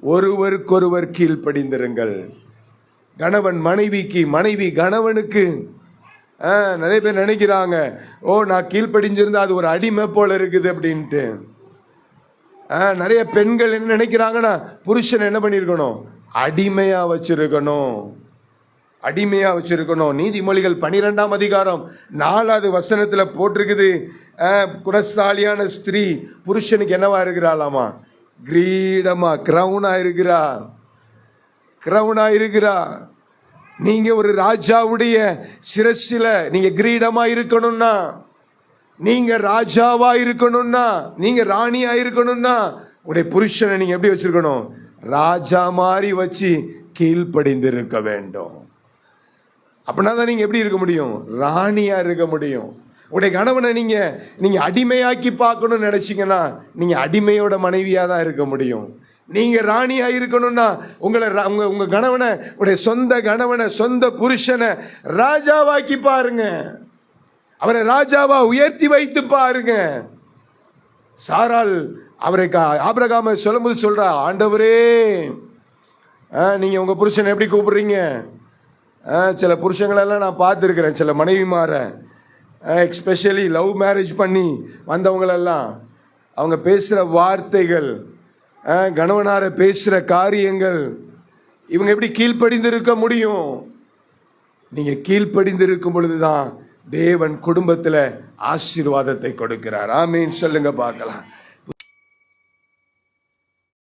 ஒருவருக்கொருவர் கீழ்ப்படிந்திருங்கள். கணவன் மனைவிக்கு மனைவி கணவனுக்கு ஆ, நிறைய பேர் நினைக்கிறாங்க ஓ நான் கீழ்ப்படிஞ்சிருந்தா அது ஒரு அடிமை போல இருக்குது அப்படின்ட்டு. ஆ, நிறைய பெண்கள் என்ன நினைக்கிறாங்கன்னா புருஷன் என்ன பண்ணியிருக்கணும் அடிமையா வச்சிருக்கணும். அடிமையா வச்சிருக்கணும். நீதிமொழிகள் பனிரெண்டாம் அதிகாரம் நாலாவது வசனத்துல போட்டிருக்குது. ஆ, குணசாலியான ஸ்திரீ புருஷனுக்கு என்னவா இருக்கிறாளாமா? கிரீடமா கிரவுனா இருக்கிறா. கிரவுனா இருக்கிறா. நீங்க ஒரு ராஜாவுடைய சிரசில நீங்க கிரீடமா இருக்கணும்னா நீங்க ராஜாவா இருக்கணும்னா நீங்க ராணியா இருக்கணும்னா உடைய புருஷனை நீங்க எப்படி வச்சிருக்கணும்? ராஜா மாதிரி வச்சு கீழ்ப்படிந்து இருக்க வேண்டும். அப்படின்னா தான் நீங்க எப்படி இருக்க முடியும்? ராணியா இருக்க முடியும். உடைய கணவனை நீங்க நீங்க அடிமையாக்கி பார்க்கணும்னு நினைச்சீங்கன்னா நீங்க அடிமையோட மனைவியா தான் இருக்க முடியும். நீங்க ராணியா இருக்கணும்னா உங்களை ரா- உங்க உங்க கணவனை உடைய சொந்த கணவனை சொந்த புருஷனை ராஜாவாக்கி பாருங்க. அவரை ராஜாவா உயர்த்தி வைத்து பாருங்க. சாரால் அவரை ஆபரகாம சொல்லும்போது சொல்றா ஆண்டவரே ஆ, நீங்க உங்க புருஷனை எப்படி கூப்பிடுறீங்க? ஆ, சில புருஷங்களெல்லாம் நான் பார்த்துருக்குறேன் சில மனைவிமாரை. எக்ஸ்பெஷலி லவ் மேரேஜ் பண்ணி வந்தவங்களெல்லாம் அவங்க பேசுகிற வார்த்தைகள் கணவனார பேசுகிற காரியங்கள் இவங்க எப்படி கீழ்ப்படிந்து இருக்க முடியும்? நீங்கள் கீழ்ப்படிந்து பொழுது தான் தேவன் குடும்பத்தில் ஆசீர்வாதத்தை கொடுக்கிறார். ஆமீன். சொல்லுங்க பார்க்கலாம்.